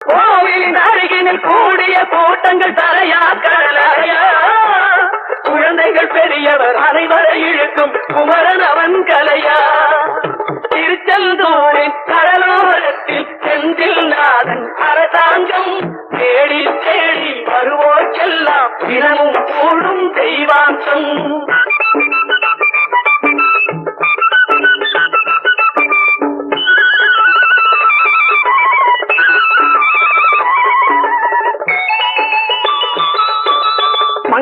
கோவிலின் அருகினில் கூடிய கூட்டங்கள் தலையா கடலையா குழந்தைகள் பெரியவர் அனைவரை இழுக்கும் குமரன் அவன் கலையா? திருச்செந்தூரின் கடலோரத்தில் செந்தில் நாதன் அரசாங்கம் தேடி தேடி வருவோர்க்கெல்லாம் தினமும் கூடும் தெய்வம்